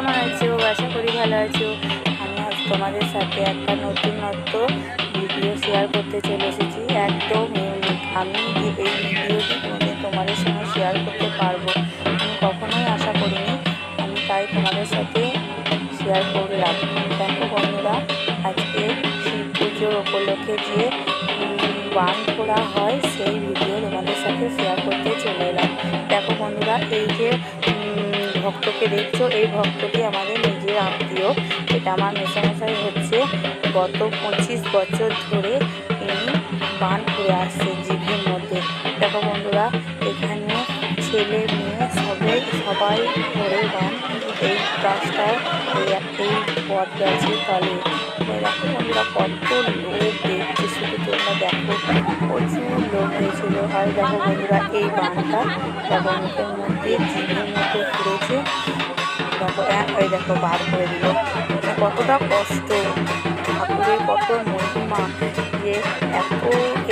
কেমন আছো? আশা করি ভালো আছো। আমি আজ তোমাদের সাথে একটা নতুনত্ব ভিডিও শেয়ার করতে চলে এসেছি। একদম ইউনিক আমি এই ভিডিওটি কোনোদিন তোমাদের সঙ্গে শেয়ার করতে পারব আমি কখনোই আশা করিনি। আমি তাই তোমাদের সাথে শেয়ার করলাম। দেখো বন্ধুরা, আজকে শিব পুজোর উপলক্ষে যে বান করা হয়, সেই ভিডিও তোমাদের সাথে শেয়ার করতে চলে এলাম। দেখো বন্ধুরা, এই যে ভক্তকে দেখছ, এই ভক্তটি আমাদের নিজের আত্মীয়। এটা আমার মেশামশাই হচ্ছে। গত পঁচিশ বছর ধরে ইনি বান করে আসছে জিভের মধ্যে। দেখো বন্ধুরা, এখানে ছেলে মেয়ে সবাই সবাই ধরে বান। এই গাছটার এই বট গাছের তলে এই দেখো কত লোক দেখছে, শুধু তোমরা দেখো। প্রচুর লোক হয়েছিল আর দেখো বন্ধুরা, এই বানটা দেখো মুখের মধ্যে, জিভের মধ্যে ঘুরেছে। দেখো, এক ওই দেখো, বার করে দিল। মানে কতটা কষ্ট। ঠাকুরের কত মহিমা যে এত,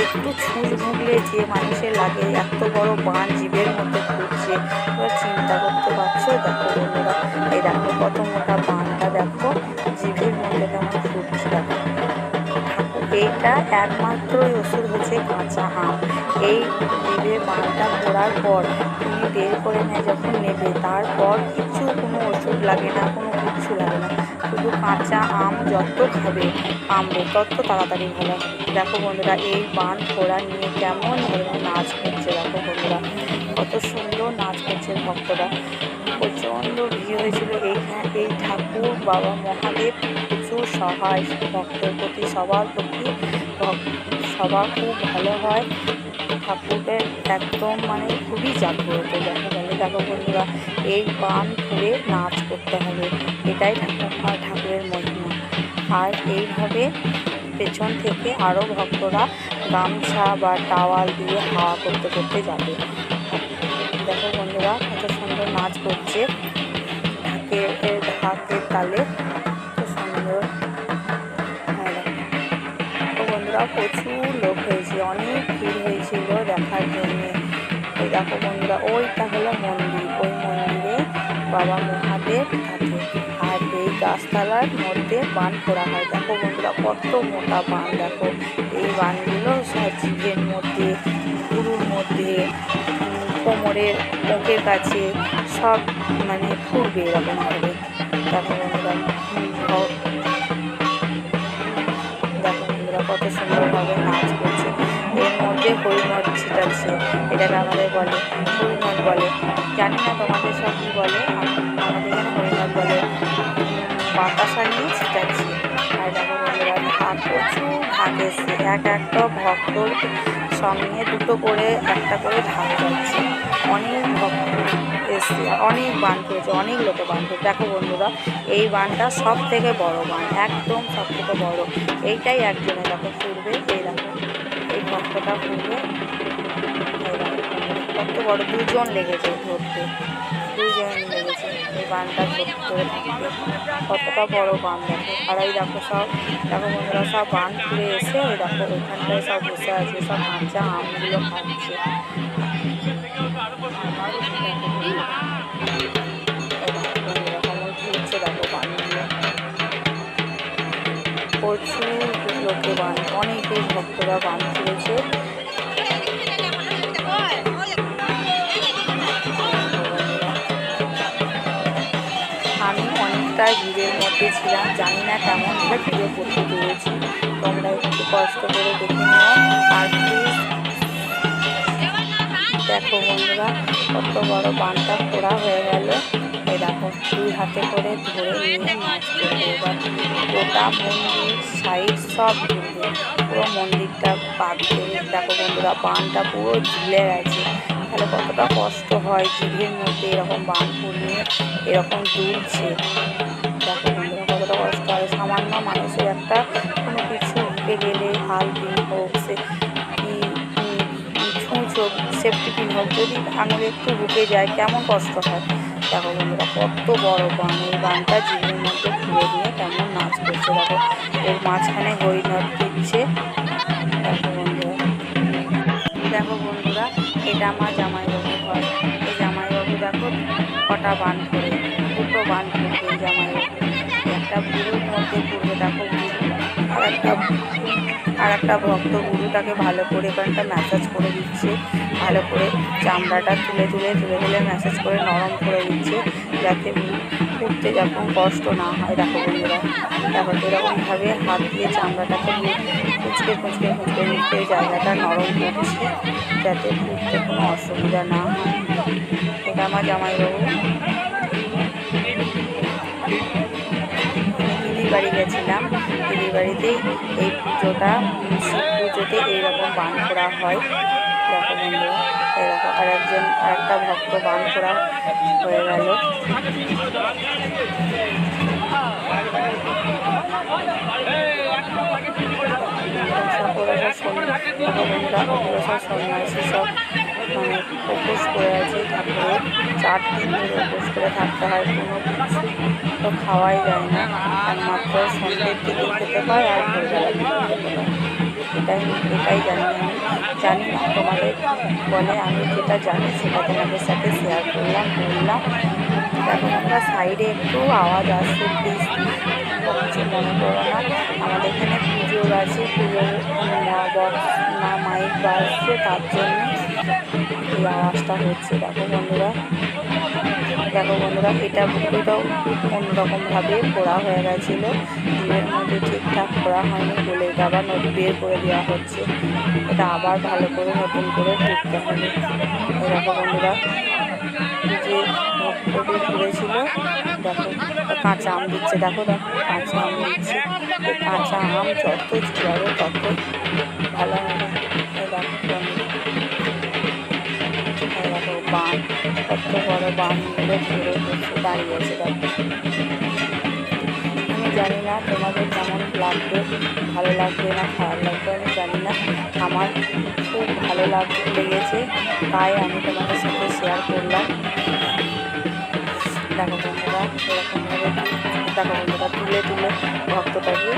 একটু ছুঁচ ভুগলে যে মানুষের লাগে, এত বড় বান জীবের মধ্যে ঘুরছে। চিন্তা করতে পারছ? দেখো বন্ধুরা, এই দেখো কত এইটা একমাত্রই ওষুধ হচ্ছে কাঁচা আম। এই জিভে বানটা ঘোরার পর তুমি বের করে নেয় যখন নেবে, তারপর কিছু কোনো ওষুধ লাগে না, কোনো কিচ্ছু লাগে না। শুধু কাঁচা আম যত খাবে, আমবে তত তাড়াতাড়ি ভালো দেখো বন্ধুরা, এই বান ফোড়া নিয়ে কেমন ধরনের নাচ করছে। দেখো বন্ধুরা, কত সুন্দর নাচ করছে ভক্তরা। প্রচণ্ড ভিড় হয়েছিল। এইখানে এই ঠাকুর, বাবা মহাদেব প্রচুর সহায় ভক্তের প্রতি, সবার প্রতি সবার খুব ভালো হয়। ঠাকুরের একদম মানে খুবই জাগ্রত। দেখো গেলে, দেখো বন্ধুরা, এই বান ধরে নাচ করতে হবে। এটাই ঠাকুর ঠাকুরের মহিমা। আর এইভাবে পেছন থেকে আরও ভক্তরা গামছা বা টাওয়াল দিয়ে হাওয়া করতে করতে যাবে। দেখো বন্ধুরা কত সুন্দর নাচ করছে। ঢাকে ঢাকের তালে বন্ধুরা প্রচুর লোক হয়েছে অনেক ভিড় হয়েছিল দেখার জন্য। ওই দেখো বন্ধুরা, ওইটা হলো মন্দির, ওই মন্দিরে বাবা মহাদেব থাকে। আর এই গাছতলার মধ্যে বান করা হয়। দেখো বন্ধুরা, কত মোটা বান, দেখো। এই বানগুলো জীবের মধ্যে, গুরুর মধ্যে, কোমরের মুখের কাছে সব মানে ঘুরবে এরকম ভাবে দেখো বন্ধুরা এটাকে আমাদের বলে হরিণট বলে। জানি না তোমাদের সব কী বলে আম- আমাদের এখানে হরিণট বলে। বাতাসা নিয়ে ছিটাচ্ছে। আর দেখো বন্ধুরা ঢাক প্রচুর ঢাক এসছে। এক একটা ভক্তর সঙ্গে দুটো করে একটা করে ঢাক যাচ্ছে। অনেক ভক্ত এসছে অনেক বান করেছে অনেক লোকে বান করেছে দেখো বন্ধুরা এই বানটা সব থেকে বড় বান একদম সব থেকে বড়। এইটাই একজনে দেখো ফুরবে এই দেখো এই ভক্তটা দেখো, কত বড় দুজন লেগেছে ধরতে। দুজন লেগেছে। এই বানটা ধরে থাকতে কতটা বড় বান দেখো। আর এই দেখো সব, দেখো বন্ধুরা, সব বান ঘুরে এসে ওই দেখো ওইখানটায় সব বসে আছে, সব কাঁচা আমগুলো খাচ্ছে প্রচুর লোকে বান অনেকেই ভক্তরা বান ভিড়ের মধ্যে ছিলাম জানি না কেমন ভিডিও করতে পেরেছি। তোমরা একটু কষ্ট করে দেখে নাও। আর দেখো বন্ধুরা, কত বড় বানটা ফোড়া হয়ে গেল। এরকম দুই হাতে করে ধরে নিয়ে করবে এবার গোটা মন্দির সাইড সব ঘুরবে। পুরো মন্দিরটা দেবে দেখো বন্ধুরা, বানটা পুরো ঝুলে গেছে। তাহলে কতটা কষ্ট হয় জিভের মধ্যে এরকম বান পড়িয়ে এরকম দুলছে। সামান্য মানুষের একটা কোনো কিছু উঠে গেলে হাল দিন হোক, সে ছুঁচ হোক, সেফটি পিন হোক, যদি আঙুলে একটু ঢুকে যায়, কেমন কষ্ট হয়? দেখো বন্ধুরা, কত বড় বান, এই বানটা জীবের মধ্যে ঘুরে নিয়ে কেমন নাচ করছে, দেখো, এর মাঝখানে হরিণট দিচ্ছে। দেখো বন্ধুরা দেখো বন্ধুরা, এটা আমার জামাইবাবু হয় এই জামাইবাবু দেখো, কটা বান করে দুটো বান করবে জামাই একটা বুড়োর মধ্যে পড়বে দেখো আর একটা আর একটা ভক্ত গুরুটাকে ভালো করে এখানটা ম্যাসাজ করে দিচ্ছে, ভালো করে চামড়াটা তুলে তুলে তুলে তুলে ম্যাসাজ করে নরম করে দিচ্ছে, যাতে উঠতে যখন কষ্ট না হয়, দেখো বন্ধুরা, দেখো এরকমভাবে হাত দিয়ে চামড়াটাকে কুচকে কুচকে কুচকে কুচকে জায়গাটা নরম করছে, যাতে উঠতে কোনো অসুবিধা না হয়। এটা আমার জামাইবাবু। বাড়ি গেছিলাম। দিদির বাড়িতেই এই পুজোটা শিব পুজোতে এইরকম বান করা হয়। দেখো বন্ধুরা এরকম আর একজন একটা ভক্ত বান করা হয়ে গেল। সব মানে উপোস করে আছে তারপরে চার দিন ধরে উপোস করে থাকতে হয়, কোনো কিছু তো খাওয়াই যায় না। একমাত্র সন্ধ্যের দিকে খেতে পায় আর ভোরবেলা খেতে এটাই এটাই জানি আমি। জানি না তোমাদের বলে, আমি যেটা জানি সেটা তোমাদের সাথে শেয়ার করলাম, বললাম। দেখো আমরা সাইডে একটু আওয়াজ আসছে প্লিজ কিছু মনে করো না। আমাদের এখানে পুজোর আছে, পুজোর বক্স না মাইক বাজছে তার জন্য আওয়াজটা হচ্ছে, দেখো বন্ধুরা। দেখো বন্ধুরা, এটা এটাও অন্যরকমভাবে পোড়া হয়ে গেছিল। ডিমের মধ্যে ঠিকঠাক করা হয়নি বলে এটা আবার নদী বের করে দেওয়া হচ্ছে। এটা আবার ভালো করে নতুন করে ঢুকতে হবে। দেখো বন্ধুরা, যে মুখটি ঘুরেছিল দেখো, কাঁচা আম দিচ্ছে, দেখো দেখো, কাঁচা আম দিচ্ছে। কাঁচা আম যত ঝুলাবে তত দেখো। আমি জানি না তোমাদের কেমন লাগবে, ভালো লাগবে না, খারাপ লাগবে, আমি জানি না। আমার খুব ভালো লাগ, লেগেছে, তাই আমি তোমাদের সাথে শেয়ার করলাম। দেখো বন্ধুরা এরকমভাবে দেখো বন্ধুরা, তুলে তুলে ভক্তটাকে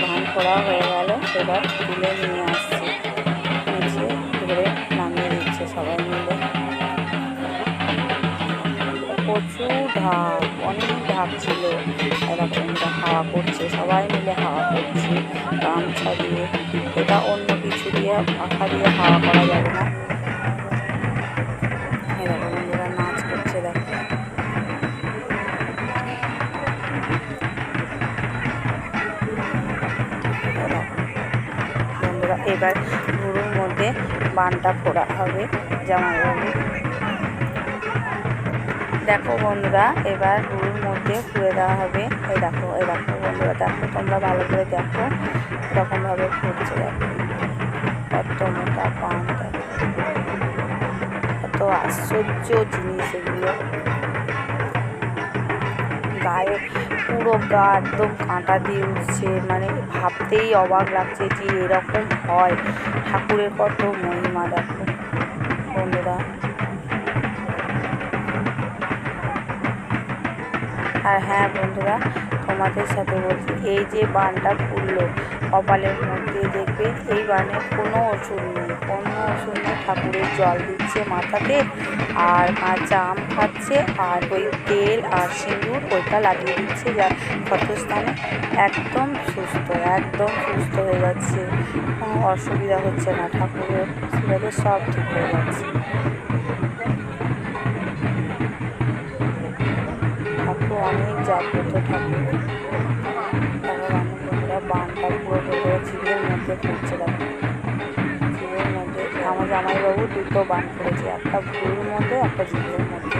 ধান করা হয়ে গেল, এবার তুলে নিয়ে আসছে। প্রচুর ঢাক অনেক ঢাক ছিল। এরকম হাওয়া করছে, সবাই মিলে হাওয়া করছে, গামছা দিয়ে। এটা অন্য কিছু দিয়ে, পাখা দিয়ে হাওয়া করা যাবে না। এরকম নাচ এবার গুরুর মধ্যে বানটা ফোড়া হবে জামাইবাবু দেখো বন্ধুরা, এবার গুরুর মধ্যে ফুড়ে দেওয়া হবে। এই দেখো এই দেখো বন্ধুরা, দেখো তোমরা ভালো করে দেখো এরকমভাবে ফুটছে। দেখো, কত মোটা পান কত আশ্চর্য জিনিস এগুলো। গায়ে পুরো গা একদম কাঁটা দিয়ে উঠছে মানে ভাবতেই অবাক লাগছে যে এরকম হয়। ঠাকুরের কত মহিমা, দেখো বন্ধুরা। আর হ্যাঁ বন্ধুরা, তোমাদের সাথে বলছি, এই যে বানটা ফুললো কপালের মধ্যে দেখবে, এই বানে কোনো ওষুধ নেই, কোনো ওষুধ নেই, ঠাকুরের জল দিচ্ছে মাথাতে, আর কাঁচা আম খাচ্ছে, আর ওই তেল আর সিঁদুর ওইটা লাগিয়ে দিচ্ছে যা ক্ষতস্থানে, একদম সুস্থ একদম সুস্থ হয়ে যাচ্ছে, কোনো অসুবিধা হচ্ছে না, ঠাকুরের সব ঠিক হয়ে যাচ্ছে। অনেক জাগ্রত ঠাকুর তারপর অনেক বন্ধুরা বানটা পুরো পুরো ঝিলের মধ্যে পড়ছে দেখো মধ্যে আমার জামাইবাবু দুটো বান করেছে, একটা ভুলুর মধ্যে, একটা ঝিলের মধ্যে।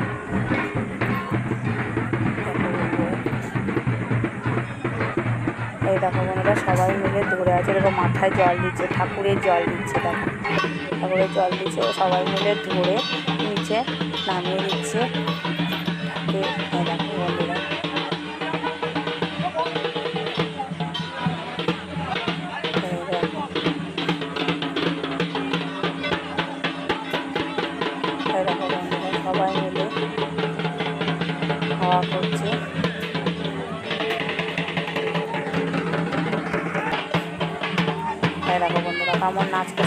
এই দেখো বন্ধুরা, সবাই মিলে ধরে আছে এরকম মাথায় জল দিচ্ছে, ঠাকুরের জল দিচ্ছে, দেখো। ঠাকুরের জল দিচ্ছে, সবাই মিলে ধরে নিচে নামিয়ে দিচ্ছে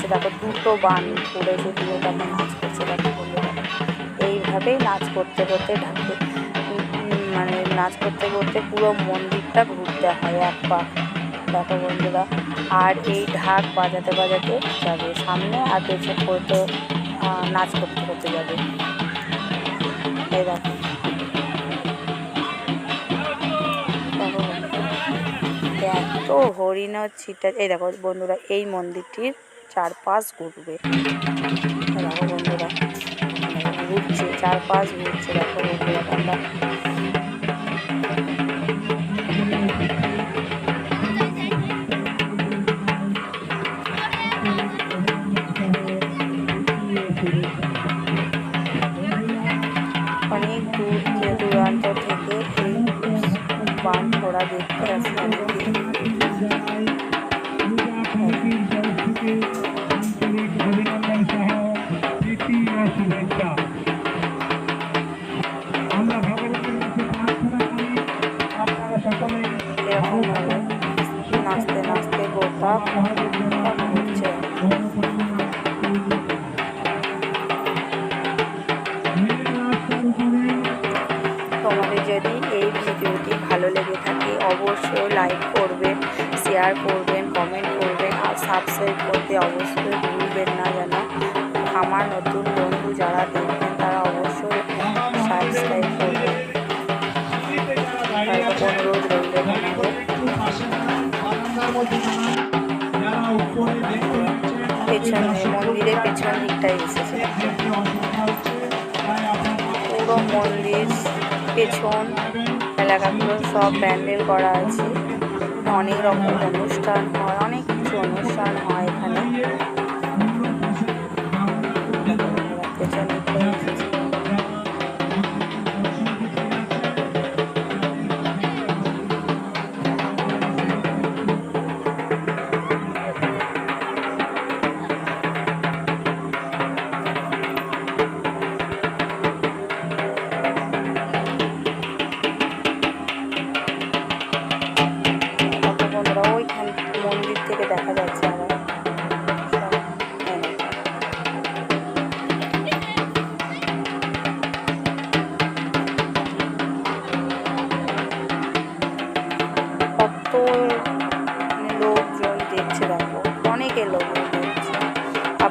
দেখো দুটো বান পড়েছে দুটো কেমন নাচ করছে দেখো বন্ধুরা এই এইভাবেই নাচ করতে করতে ঢাকে মানে নাচ করতে করতে পুরো মন্দিরটা ঘুরতে হয় এক পা। দেখো বন্ধুরা, আর এই ঢাক বাজাতে বাজাতে যাবে সামনে, আর পেছন করতে নাচ করতে করতে যাবে। এই দেখো। দেখো এত হরিণ ছিটা এই দেখো বন্ধুরা, এই মন্দিরটির চারপাশ ঘুরবে। দেখো বন্ধুরা ঘুরছে চারপাশ ঘুরছে দেখো বন্ধুরা তোমরা। অনেক তোমাদের যদি এই ভিডিওটি ভালো লেগে থাকে, অবশ্যই লাইক করবেন শেয়ার করবেন কমেন্ট করবেন আর সাবস্ক্রাইব করতে অবশ্যই ভুলবেন না যেন। আমার নতুন বন্ধু যারা দেখবেন, তারা অবশ্যই সাবস্ক্রাইব করবেন। অনুরোধ মন্দিরের পেছন দিকটায় এসেছে। পুরো মন্দির পেছন, এলাকাগুলো সব প্যান্ডেল করা আছে। অনেক রকম অনুষ্ঠান হয়, অনেক কিছু অনুষ্ঠান হয় এখানে।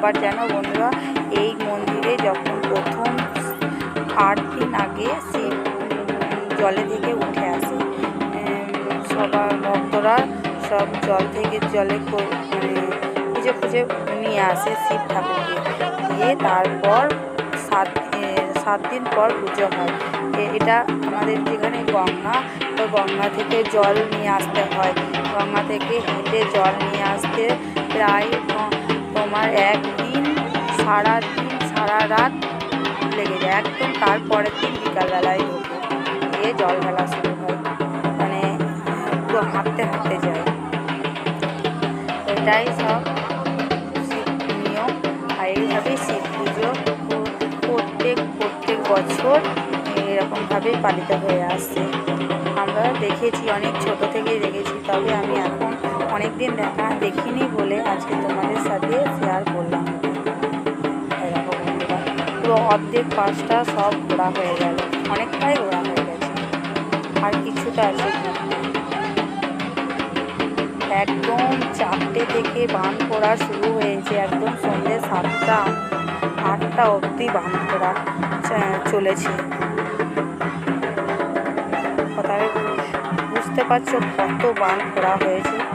আবার জানো বন্ধুরা, এই মন্দিরে যখন প্রথম আট দিন আগে শিব জলে থেকে উঠে আসে সবার ভক্তরা সব জল থেকে জলে মানে খুঁজে খুঁজে নিয়ে আসে শিব ঠাকুরকে। দিয়ে তারপর সাত সাত দিন পর পুজো হয়। এটা আমাদের যেখানে গঙ্গা, তো গঙ্গা থেকে জল নিয়ে আসতে হয়। গঙ্গা থেকে হেঁটে জল নিয়ে আসতে প্রায় তোমার একদিন সারা দিন সারা রাত লেগে যায়। একদম তারপরের দিন বিকালবেলায় ঢোকে। দিয়ে জল ঢালা শুরু হয়। মানে পুরো হাঁটতে হাঁটতে যায়। এটাই সব শিব নিয়ম। আর এইভাবেই শিব পুজো প্রত্যেক প্রত্যেক বছর এরকমভাবে পালিত হয়ে আসছে আমরা দেখেছি, অনেক ছোট থেকেই দেখেছি। তবে আমি এখন অনেক দিন দেখা দেখিনি বলে আজকে তোমাদের সাথে শেয়ার করলাম। পুরো অর্ধেক পাশটা সব ঘোরা হয়ে গেল। অনেকটাই ঘোরা হয়ে গেছে। আর কিছুটা আছে। একদম চারটে থেকে বান করা শুরু হয়েছে। একদম সন্ধ্যে সাতটা, আটটা অবধি বান করা চলেছে। তাহলে বুঝতে পারছ কত বান করা হয়েছে?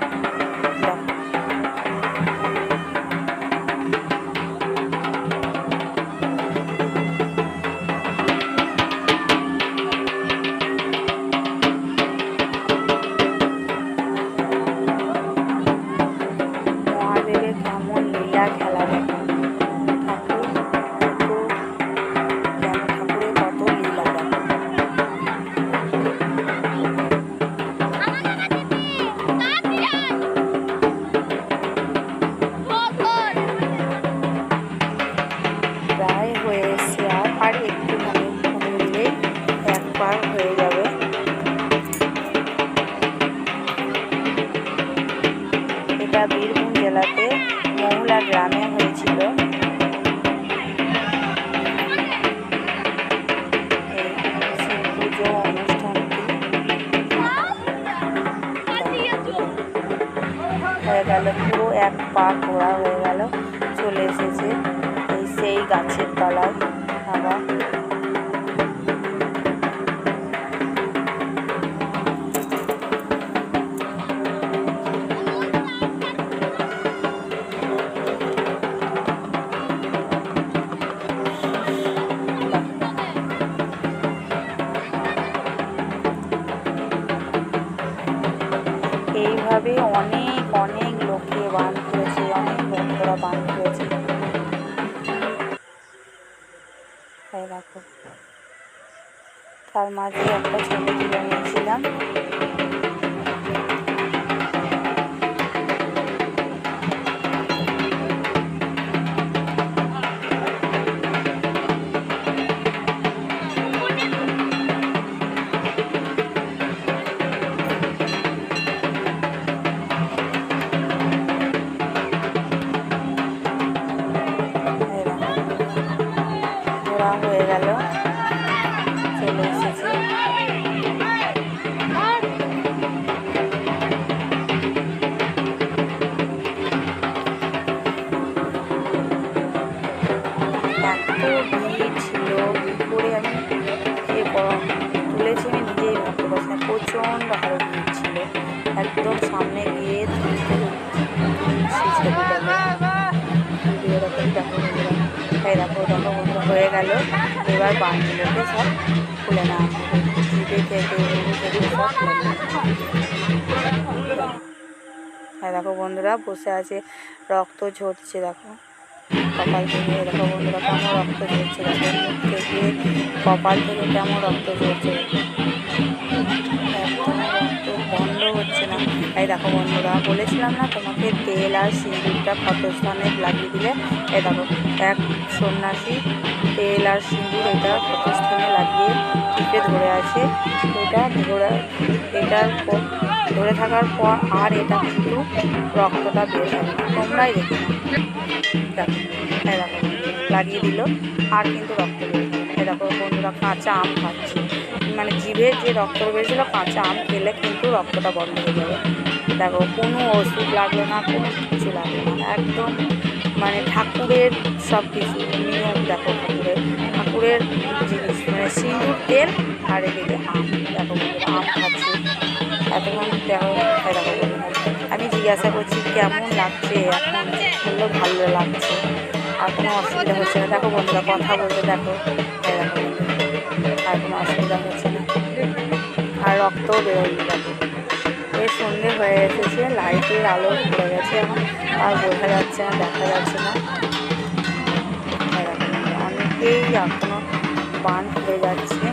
অনুষ্ঠানটি হয়ে গেল, পুরো এক পা ঘোরা হয়ে গেল, চলে এসেছে এই সেই গাছের তলায়। দেখো তার মাঝে একটা ছবি তুলে নিয়েছিলাম বানগুলোকে সব খুলে নেওয়া হ্যাঁ দেখো বন্ধুরা, বসে আছে, রক্ত ঝরছে, দেখো। কপাল থেকে দেখো বন্ধুরা, কেমন রক্ত ঝরছে, দেখো। থেকে কপাল থেকে কেমন রক্ত ঝরছে বন্ধ হচ্ছে না। দেখো বন্ধুরা, বলেছিলাম না তোমাকে তেল আর সিঁদুরটা ক্ষতস্থানে লাগিয়ে দিলে? এই দেখো, এক সন্ন্যাসী তেল আর সিঁদুর এটা ক্ষতস্থানে লাগিয়ে টিপে ধরে আছে। এটা ধরে এটার ধরে থাকার পর আর এটা কিন্তু রক্তটা বের হবে তোমরাই দেখে দেখো, লাগিয়ে দিল, আর কিন্তু রক্ত বের হবে না। দেখো বন্ধুরা, কাঁচা আম খাচ্ছে। মানে জিভে যে রক্ত বেরিয়েছিল কাঁচা আম খেলে কিন্তু রক্তটা বন্ধ হয়ে যাবে। দেখো, কোনো ওষুধ লাগল না, কোনো কিছু লাগল না, একদম মানে ঠাকুরের সব কিছু নিয়ম দেখো ঠাকুরের ঠাকুরের জিনিস মানে সিঁদুর, তেল আর এদিকে আম, দেখো আম খাচ্ছি। এতক্ষণ দেখো দেখো আমি জিজ্ঞাসা করছি, কেমন লাগছে? এখন বলল ভালো লাগছে। আর কোনো অসুবিধা হচ্ছে না। দেখো বন্ধুরা, কথা বলতে দেখো দেখো আর কোনো অসুবিধা হচ্ছে না। আর রক্তও বেরোয়নি, দেখো। এই সন্ধে হয়ে এসেছে, লাইটের আলো পড়ে গেছে এখন। আর বোঝা যাচ্ছে না, দেখা যাচ্ছে না। অনেকেই এখনও বান হয়ে যাচ্ছে।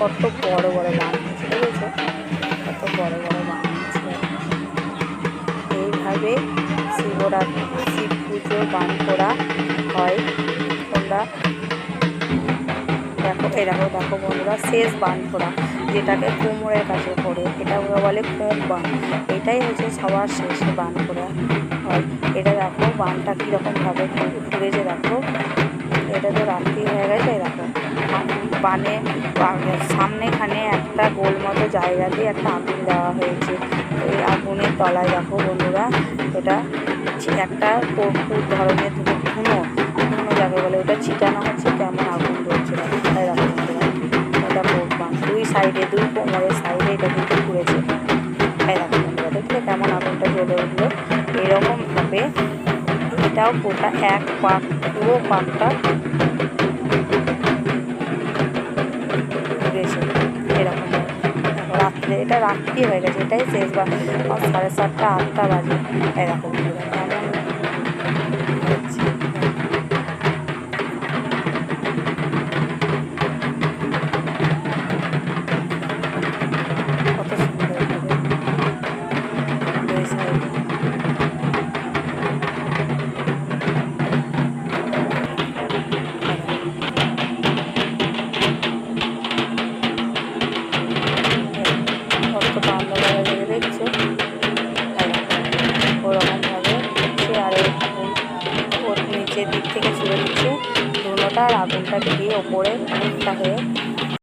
কত বড় বড় বান হয়েছে বুঝেছ? কত বড় বড় বান হয়েছে এইভাবে শিবরাত্রি শিব পুজো, বান করা হয়। তোমরা দেখো, এই দেখো দেখো বন্ধুরা, শেষ বান করা যেটাকে কোমরের কাছে পড়ে, এটা ওরা বলে কোম বান। এটাই হচ্ছে সবার শেষে বান করা হয়, এটা দেখো, বানটা কীরকমভাবে ঘুরেছে দেখো। এটা তো রাত্রি হয়ে গেছে দেখো। বানে সামনেখানে একটা গোল মতো জায়গা দিয়ে একটা আগুন দেওয়া হয়েছে। এই আগুনের তলায় দেখো বন্ধুরা, এটা একটা কর্পূর ধরনের ধুনো ধুনো যাকে বলে, ওটা ছিটানো হচ্ছে, কেমন আগুন ধরছে সাইডে, দুই কোমরের সাইডে এটা কিন্তু ঘুরেছে। বন্ধুরা, দেখলে কেমন আগুনটা জ্বলে উঠল? এরকমভাবে এটাও গোটা এক পাক, পুরো পাকটা ঘুরেছে। এরকম। রাত্রে, এটা রাত্রি হয়ে গেছে, এটাই শেষ বা সাড়ে সাতটা, আটটা বাজে। এরকম